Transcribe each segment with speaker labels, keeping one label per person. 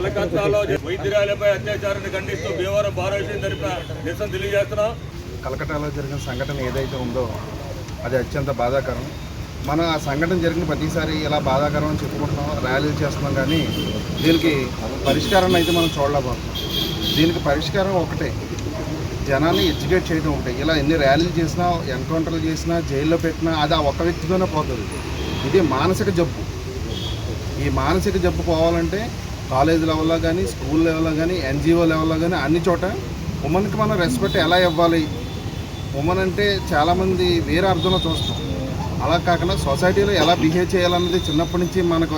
Speaker 1: కలకత్తాలో వైద్యురాలపై అత్యాచారాన్ని ఖండిస్తూ భీమవరం భారతదేశం తరఫున నిరసన తెలియజేస్తున్నాం.
Speaker 2: కలకత్తాలో జరిగిన సంఘటన ఏదైతే ఉందో అది అత్యంత బాధాకరం. మన ఆ సంఘటన జరిగిన ప్రతిసారి ఇలా బాధాకరం అని చెప్పుకుంటున్నాం ర్యాలీలు చేస్తున్నాం కానీ దీనికి పరిష్కారం అయితే మనం చూడలేకపోతున్నాం. దీనికి పరిష్కారం ఒకటే. జనాన్ని ఎడ్యుకేట్ చేయడం ఒకటే. ఇలా ఎన్ని ర్యాలీలు చేసినా ఎన్కౌంటర్లు చేసినా జైల్లో పెట్టినా అది ఆ ఒక్క వ్యక్తితోనే పోతుంది. ఇది మానసిక జబ్బు. ఈ మానసిక జబ్బు పోవాలంటే కాలేజ్ లెవెల్లో కానీ స్కూల్ లెవెల్లో కానీ ఎన్జిఓ లెవెల్లో కానీ అన్ని చోట ఉమెన్కి మనం రెస్పెక్ట్ ఎలా ఇవ్వాలి? ఉమెన్ అంటే చాలామంది వేరే అర్థంలో చూస్తాం. అలా కాకుండా సొసైటీలో ఎలా బిహేవ్ చేయాలన్నది చిన్నప్పటి నుంచి మనకు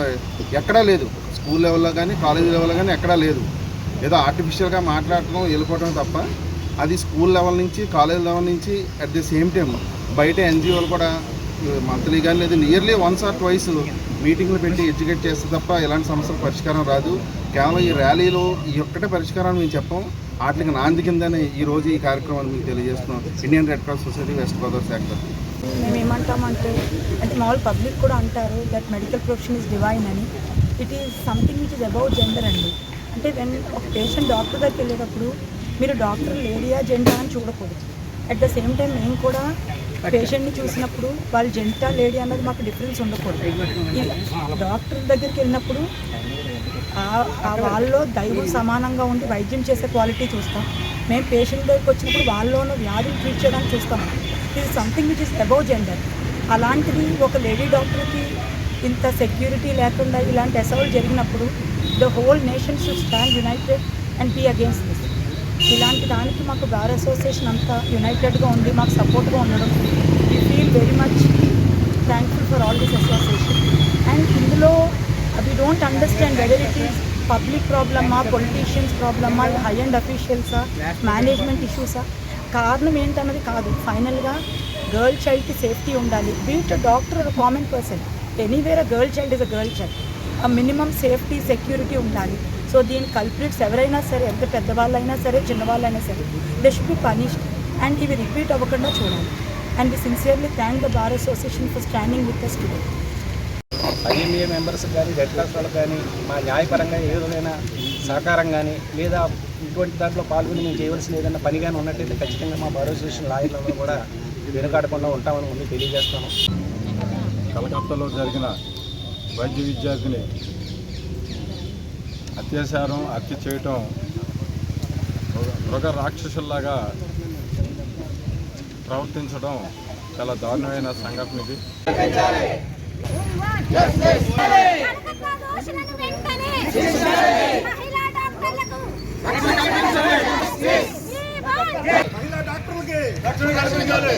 Speaker 2: ఎక్కడా లేదు. స్కూల్ లెవెల్లో కానీ కాలేజ్ లెవెల్లో కానీ ఎక్కడా లేదు. ఏదో ఆర్టిఫిషియల్గా మాట్లాడటం వెళ్ళిపోవడం తప్ప అది స్కూల్ లెవెల్ నుంచి కాలేజ్ లెవెల్ నుంచి అట్ ది సేమ్ టైం బయట ఎన్జిఓలు కూడా మంత్లీ కానీ లేదా నియర్లీ వన్స్ ఆర్ ట్వైస్ మీటింగ్లు పెట్టి ఎడ్యుకేట్ చేస్తే తప్ప ఎలాంటి సమస్యలు పరిష్కారం రాదు. కేవలం ఈ ర్యాలీలో ఈ ఒక్కటే పరిష్కారం మేము చెప్పాం. వాటికి నాంది కిందనే ఈ రోజు ఈ కార్యక్రమాన్ని మీకు తెలియజేస్తున్నాం. Indian red cross society west Godavari శాఖ
Speaker 3: మేము ఏమంటామంటే అంటే మామూలు పబ్లిక్ కూడా అంటారు that medical profession is divine అని. It is something which is about gender అండి. అంటే వెన్ ఒక పేషెంట్ డాక్టర్ దగ్గరికి వెళ్ళేటప్పుడు మీరు డాక్టర్ లేడీయా జెండా అని చూడకూడదు. అట్ ద సేమ్ టైం మేము కూడా పేషెంట్ని చూసినప్పుడు వాళ్ళు జెంటా లేడీ అన్నది మాకు డిఫరెన్స్ ఉండకూడదు. డాక్టర్ దగ్గరికి వెళ్ళినప్పుడు ఆ- ఆ వాళ్ళలో దైవం సమానంగా ఉండి వైద్యం చేసే క్వాలిటీ చూస్తాం. మేము పేషెంట్ దగ్గరికి వచ్చినప్పుడు వాళ్ళలోనూ వ్యాధిని ట్రీట్ చేయడానికి చూస్తాం. ఇది something which is above gender అలాంటిది ఒక లేడీ డాక్టర్కి ఇంత సెక్యూరిటీ లేకుండా ఇలాంటి అసౌల్ జరిగినప్పుడు the whole nation should stand united and be against this ఇలాంటి దానికి మాకు బార్ అసోసియేషన్ అంతా యునైటెడ్గా ఉండి మాకు సపోర్ట్గా ఉండడం. We feel very much thankful for all this association and ఇందులో we don't understand whether it is public ప్రాబ్లమా పొలిటీషియన్స్ ప్రాబ్లమా హై అండ్ అఫీషియల్సా మేనేజ్మెంట్ ఇష్యూసా కారణం ఏంటన్నది కాదు. ఫైనల్గా గర్ల్ చైల్డ్కి సేఫ్టీ ఉండాలి. Be it doctor common person anywhere a girl child is a girl child a minimum safety security ఉండాలి. సో దీని కల్ప్రిట్స్ ఎవరైనా సరే ఎంత పెద్దవాళ్ళైనా సరే చిన్నవాళ్ళైనా సరే they should be punished and ఇవి రిపీట్ అవ్వకుండా చూడాలి. And we sincerely thank the bar association for standing with us today
Speaker 4: IMA members కానీ రెడ్ క్రాస్ వాళ్ళకి కానీ మా న్యాయపరంగా ఏ విధమైన సహకారం కానీ లేదా ఇటువంటి దాంట్లో పాల్గొని మేము చేయవలసిన ఏదైనా పని కానీ ఉన్నట్టయితే ఖచ్చితంగా మా బార్ అసోసియేషన్ లాయర్లను కూడా వెనుకాడకుండా ఉంటామని ముందు తెలియజేస్తాను.
Speaker 5: కలకత్తాలో జరిగిన వైద్య విద్యార్థిని అత్యాచారం హత్య చేయటం మృగ- రాక్షసుల్లాగా ప్రవర్తించడం చాలా దారుణమైన సంఘటన ఇది
Speaker 6: Yes, yes, yes. జీవన్ వెంటనే